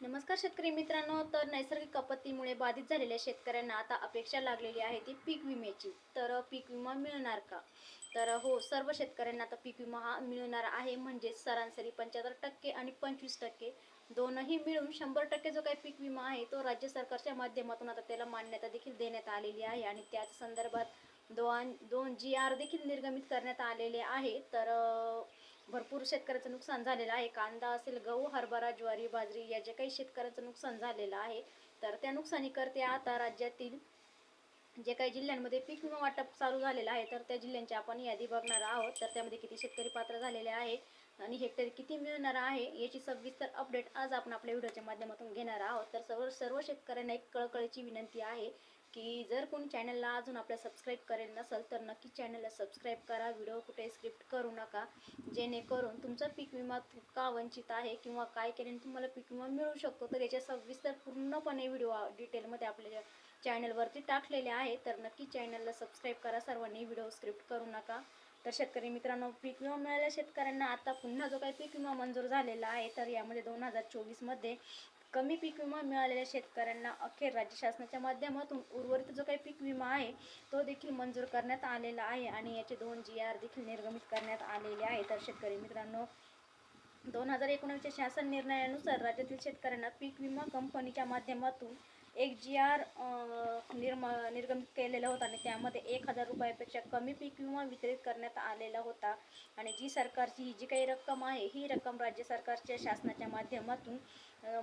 नमस्कार शेतकरी मित्रांनो तर नैसर्गिक आपत्तीमुळे बाधित झालेल्या शेतकऱ्यांना आता अपेक्षा लागलेली आहे ती पीक विम्याची. तर पीक विमा मिळणार का? तर हो सर्व शेतकऱ्यांना आता पीक विमा हा मिळणार आहे. म्हणजे सरासरी पंच्याहत्तर टक्के आणि पंचवीस टक्के दोनही मिळून शंभर टक्के जो काही पीक विमा आहे तो राज्य सरकारच्या माध्यमातून आता त्याला मान्यता देखील देण्यात आलेली आहे आणि त्याच संदर्भात दोन दोन जी आर देखील निर्गमित करण्यात आलेले आहे. तर भरपूर शेतकऱ्याचं नुकसान झालेलं आहे. कांदा असेल गहू हरभरा ज्वारी बाजरी या जे काही शेतकऱ्याचं नुकसान झालेलं आहे. तर त्या नुकसानीकरते आता राज्यातील जे काही जिल्ह्यांमध्ये पीक विमा वाटप चालू झालेलं आहे तर त्या जिल्ह्यांची आपण यादी बघणार आहोत. तर त्यामध्ये किती शेतकरी पात्र झालेले आहे आणि हेक्टरी किती मिळणार आहे याची सविस्तर अपडेट आज आपण आपल्या व्हिडिओच्या माध्यमातून घेणार आहोत. तर सर्व सर्व शेतकऱ्यांना एक कळकळीची विनंती आहे की जर कोणी चॅनलला अजून आपल्या सबस्क्राईब करेल नसेल तर नक्की चॅनलला सबस्क्राईब करा. व्हिडिओ कुठे स्क्रिप्ट करू नका. जेणेकरून तुमचा पीक विमा का वंचित आहे किंवा काय केल्याने तुम्हाला पीक विमा मिळू शकतो तर याच्या सविस्तर पूर्णपणे व्हिडिओ डिटेलमध्ये आपल्या चॅनलवरती टाकलेले आहे. तर नक्की चॅनलला सबस्क्राईब करा. सर्वांनी व्हिडिओ स्क्रिप्ट करू नका. तर शेतकरी मित्रांनो पीक विमा मिळालेल्या शेतकऱ्यांना आता पुन्हा जो काही पीक विमा मंजूर झालेला आहे तर यामध्ये दोन हजार चोवीसमध्ये कमी पीक विमा मिळालेल्या शेतकऱ्यांना अखेर राज्य शासनाच्या माध्यमातून उर्वरित जो काही पीक विमा आहे तो देखील मंजूर करण्यात आलेला आहे आणि याचे दोन जी आर देखील निर्गमित करण्यात आलेले आहे. तर शेतकरी मित्रांनो दोन हजार एकोणीसच्या शासन निर्णयानुसार राज्यातील शेतकऱ्यांना पीक विमा कंपनीच्या माध्यमातून एक जी आर निर्म निर्गमित केलेला होता आणि त्यामध्ये एक हजार रुपयापेक्षा कमी पीक विमा वितरित करण्यात आलेला होता. आणि जी सरकारची ही जी काही रक्कम आहे ही रक्कम राज्य सरकारच्या शासनाच्या माध्यमातून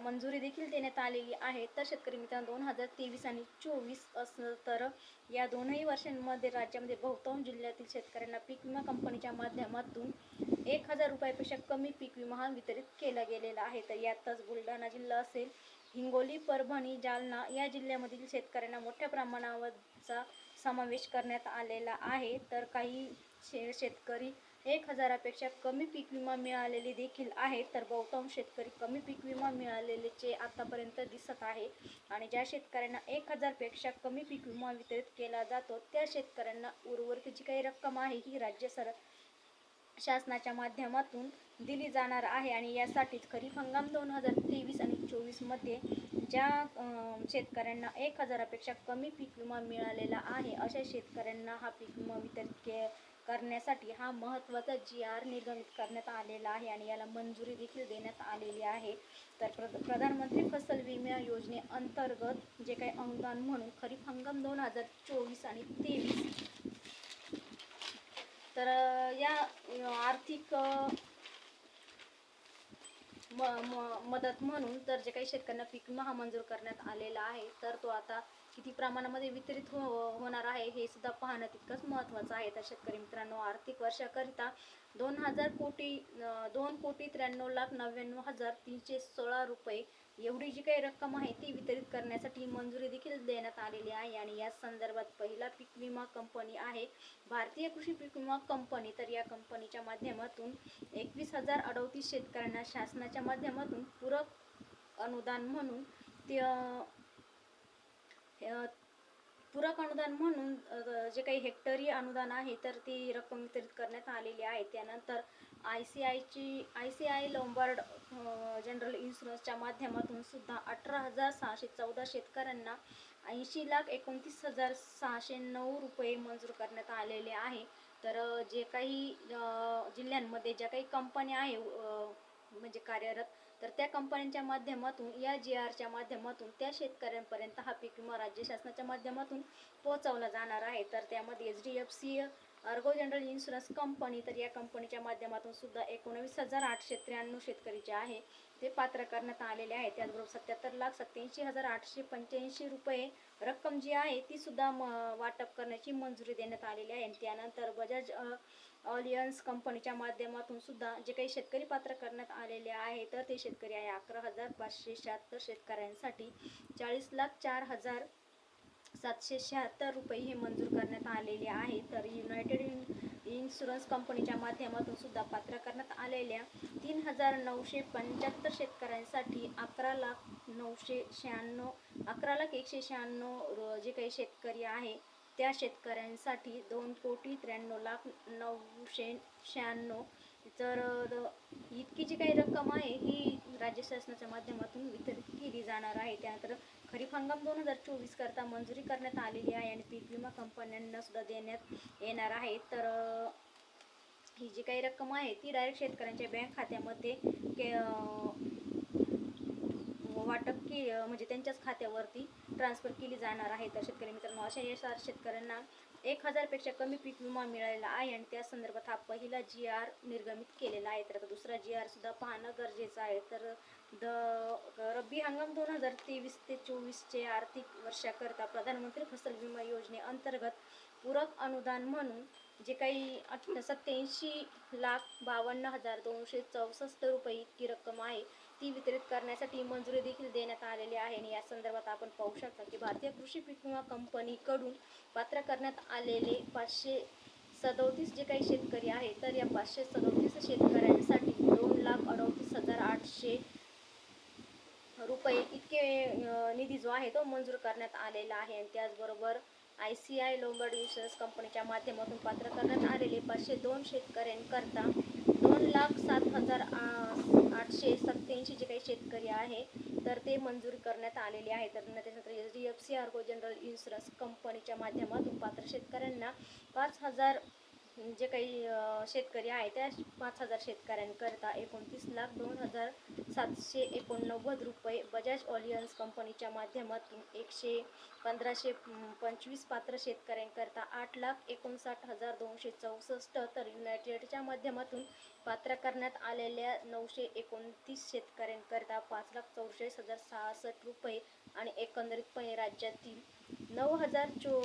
मंजुरी देखील देण्यात आलेली आहे. तर शेतकरी मित्रांनो दोन हजार तेवीस आणि चोवीस असं तर या दोनही वर्षांमध्ये राज्यामध्ये बहुतांश जिल्ह्यातील शेतकऱ्यांना पीक विमा कंपनीच्या माध्यमातून एक हजार रुपयापेक्षा कमी पीक विमा हा वितरित केला गेलेला आहे. तर यातच बुलढाणा जिल्हा असेल हिंगोली परभणी जालना या जिल्ह्यामधील शेतकऱ्यांना मोठ्या प्रमाणावरचा समावेश करण्यात आलेला आहे. तर काही शे शेतकरी एक हजारापेक्षा कमी पीक विमा मिळालेले देखील आहेत. तर बहुतांश शेतकरी कमी पीक विमा मिळालेलेचे आतापर्यंत दिसत आहे. आणि ज्या शेतकऱ्यांना एक हजारपेक्षा कमी पीक विमा वितरित केला जातो त्या शेतकऱ्यांना उर्वरित जी काही रक्कम आहे ही राज्य सर शासनाच्या माध्यमातून दिली जाणार आहे. आणि यासाठीच खरीप हंगाम दोन हजार तेवीस आणि चोवीसमध्ये ज्या शेतकऱ्यांना एक हजारापेक्षा कमी पीक विमा मिळालेला आहे अशा शेतकऱ्यांना हा पीक विमा वितरित के करण्यासाठी हा महत्त्वाचा जी आर निर्गमित करण्यात आलेला आहे आणि याला मंजुरी देखील देण्यात आलेली आहे. तर प्र प्रधानमंत्री फसल विमा योजनेअंतर्गत जे काही अनुदान म्हणून खरीप हंगाम दोन हजार चोवीस आणि तेवीस. तर या आर्थिक म म- मदत म्हणून तर जे काही शेतकऱ्यांना पीक विमा मंजूर करण्यात आलेला आहे तर तो आता किती प्रमाणामध्ये वितरित हो होणार आहे हे सुद्धा पाहणं तितकंच महत्त्वाचं आहे. तर शेतकरी मित्रांनो आर्थिक वर्षाकरिता दोन हजार कोटी दोन कोटी त्र्याण्णव लाख नव्याण्णव हजार तीनशे सोळा रुपये एवढी जी काही रक्कम आहे ती वितरित करण्यासाठी मंजुरी देखील देण्यात आलेली आहे आणि या संदर्भात पहिला पीक विमा कंपनी आहे. भारतीय कृषी पीक विमा कंपनी. तर या कंपनीच्या माध्यमातून एकवीस हजार अडतीस शेतकऱ्यांना शासनाच्या माध्यमातून पूरक अनुदान म्हणून ते पूरक अनुदान म्हणून जे काही हेक्टरी अनुदान आहे तर ती रक्कम वितरित करण्यात आलेली आहे. त्यानंतर आय सी आयची I C I Lombard general इन्शुरन्सच्या माध्यमातून सुद्धा अठरा हजार सहाशे चौदा शेतकऱ्यांना ऐंशी लाख एकोणतीस हजार सहाशे नऊ रुपये मंजूर करण्यात आलेले आहे. तर जे काही जिल्ह्यांमध्ये ज्या काही कंपन्या आहे म्हणजे कार्यरत तर त्या कंपन्यांच्या माध्यमातून या जी आरच्या माध्यमातून त्या शेतकऱ्यांपर्यंत हा पीक विमा राज्य शासनाच्या माध्यमातून पोहोचवला जाणार आहे. तर त्यामध्ये H D F C Ergo general insurance company तर या कंपनीच्या माध्यमातून सुद्धा एकोणवीस हजार आठशे त्र्याण्णव शेतकरी जे आहे ते पात्र करण्यात आलेले आहे त्याचबरोबर सत्याहत्तर लाख सत्याऐंशी हजार आठशे पंच्याऐंशी रुपये रक्कम जी आहे ती सुद्धा म वाटप करण्याची मंजुरी देण्यात आलेली आहे. आणि त्यानंतर बजाज ऑलियन्स कंपनीच्या माध्यमातून सुद्धा जे काही शेतकरी पात्र करण्यात आलेले आहे तर ते शेतकरी आहे अकरा हजार पाचशे शहात्तर शेतकऱ्यांसाठी चाळीस लाख चार हजार सातशे शहात्तर रुपये हे मंजूर करण्यात आलेले आहे. तर युनायटेड इन्शुरन्स कंपनीच्या माध्यमातून सुद्धा पात्र करण्यात आलेल्या तीन हजार नऊशे पंच्याहत्तर शेतकऱ्यांसाठी अकरा लाख नऊशे शहाण्णव अकरा लाख एकशे शहाण्णव जे काही शेतकरी आहे त्या शेतकऱ्यांसाठी दोन कोटी त्र्याण्णव लाख नऊशे शहाण्णव. तर इतकी जी काही रक्कम आहे ही राज्य शासनाच्या माध्यमातून वितरित केली जाणार आहे. त्यानंतर खरीप हंगाम दोन हजार चोवीस करता मंजुरी करण्यात आलेली आहे आणि पीक विमा कंपन्यांना सुद्धा देण्यात येणार आहे. तर ही जी काही रक्कम आहे ती डायरेक्ट शेतकऱ्यांच्या बँक खात्यामध्ये के वाटप के म्हणजे त्यांच्याच खात्यावरती ट्रान्सफर केली जाणार आहे. तर शेतकरी मित्रांनो अशा यशा शेतकऱ्यांना एक हजारपेक्षा कमी पीक विमा मिळालेला आहे आणि त्या संदर्भात हा पहिला जी आर निर्गमित केलेला आहे. तर आता दुसरा जी आर सुद्धा पाहणं गरजेचं आहे. तर द रब्बी हंगाम दोन हजार तेवीस ते चोवीसचे आर्थिक वर्षाकरता प्रधानमंत्री फसल विमा योजनेअंतर्गत पूरक अनुदान म्हणून जे काही सत्त्याऐंशी लाख बावन्न हजार दोनशे चौसष्ट रुपये इतकी रक्कम आहे ती वितरित करण्यासाठी मंजुरी देखील देण्यात आलेली आहे. आणि या संदर्भात आपण पाहू शकता की भारतीय कृषी पीक विमा कंपनीकडून पात्र करण्यात आलेले पाचशे सदोतीस जे काही शेतकरी आहेत तर या पाचशे सदोतीस शेतकऱ्यांसाठी दोन लाख अडोतीस हजार आठशे रुपये इतके निधी जो आहे तो मंजूर करण्यात आलेला आहे. आणि त्याचबरोबर I C I Lombard insurance कंपनीच्या माध्यमातून पात्र करण्यात आलेले पाचशे दोन शेतकऱ्यांकरता दोन लाख सात हजार आ- आठशे सत्त्याऐंशी जे काही शेतकरी आहे तर ते मंजूर करण्यात आलेले आहे तर त्याच्यानंतर H D F C Ergo general insurance कंपनीच्या माध्यमातून पात्र शेतकऱ्यांना पाच हजार जे काही शेतकरी आहे त्या पाच हजार शेतकऱ्यांकरता एकोणतीस लाख दोन हजार सातशे एकोणनव्वद रुपये बजाज ऑलियन्स कंपनीच्या माध्यमातून एकशे पंधराशे पंचवीस पात्र शेतकऱ्यांकरता आठ लाख एकोणसाठ हजार दोनशे चौसष्ट तर युनायटेडच्या माध्यमातून पात्र करण्यात आलेल्या नऊशे एकोणतीस शेतकऱ्यांकरता पाच लाख चौसष्ट हजार सहासष्ट रुपये आणि एकंदरीतपणे राज्यातील नऊ हजार चो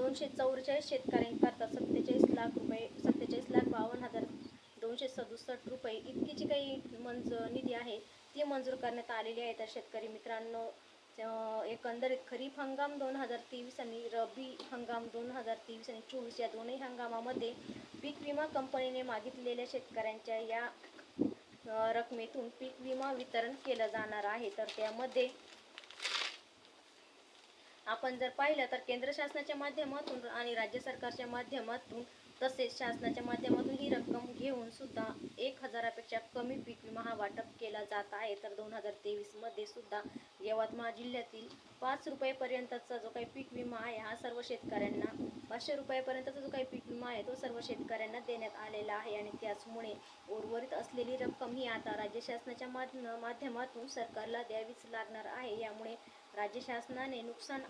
दोनशे चौवेचाळीस शेतकऱ्यांकरता सत्तेचाळीस लाख रुपये सत्तेचाळीस लाख बावन्न हजार दोनशे सदुसष्ट रुपये इतकी जी काही मंज निधी आहे ती मंजूर करण्यात आलेली आहे. तर शेतकरी मित्रांनो एकंदरीत खरीप हंगाम दोन हजार तेवीस आणि रब्बी हंगाम दोन हजार तेवीस आणि चोवीस या दोन्ही हंगामामध्ये पीक विमा कंपनीने मागितलेल्या शेतकऱ्यांच्या या रकमेतून पीक विमा वितरण केलं जाणार आहे. तर त्यामध्ये आपण जर पाहिलं तर केंद्र शासनाच्या माध्यमातून आणि राज्य सरकारच्या माध्यमातून तसेच शासनाच्या माध्यमातून ही रक्कम घेऊन सुद्धा एक हजारापेक्षा कमी पीक विमा हा वाटप केला जात आहे. तर दोन हजार तेवीसमध्ये सुद्धा यवतमाळ जिल्ह्यातील पाच रुपयेपर्यंतचा जो काही पीक विमा आहे हा सर्व शेतकऱ्यांना पाचशे रुपयापर्यंतचा जो काही पीक विमा आहे तो सर्व शेतकऱ्यांना देण्यात आलेला आहे. आणि त्याचमुळे उर्वरित असलेली रक्कम ही आता राज्य शासनाच्या माध्यमातून सरकारला द्यावीच लागणार आहे. यामुळे राज्य शासनाने नुकसान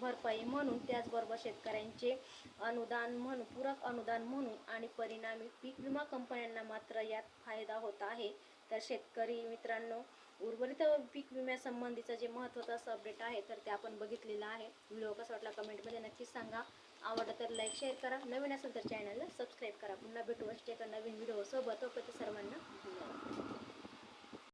भरपाई म्हणून त्याचबरोबर शेतकऱ्यांचे अनुदान म्हणून पूरक अनुदान म्हणून आणि परिणामी पीक विमा कंपन्यांना मात्र यात फायदा होत आहे. तर शेतकरी मित्रांनो उर्वरित पीक विम्यासंबंधीचं जे महत्त्वाचं असं अपडेट आहे तर ते आपण बघितलेलं आहे. व्हिडिओ कसा वाटला कमेंटमध्ये नक्कीच सांगा. आवडलं तर लाईक शेअर करा. नवीन असेल तर चॅनलला सबस्क्राईब करा. पुन्हा भेटू असे एका नवीन व्हिडिओसोबत तोपर्यंत सर्वांना धन्यवाद.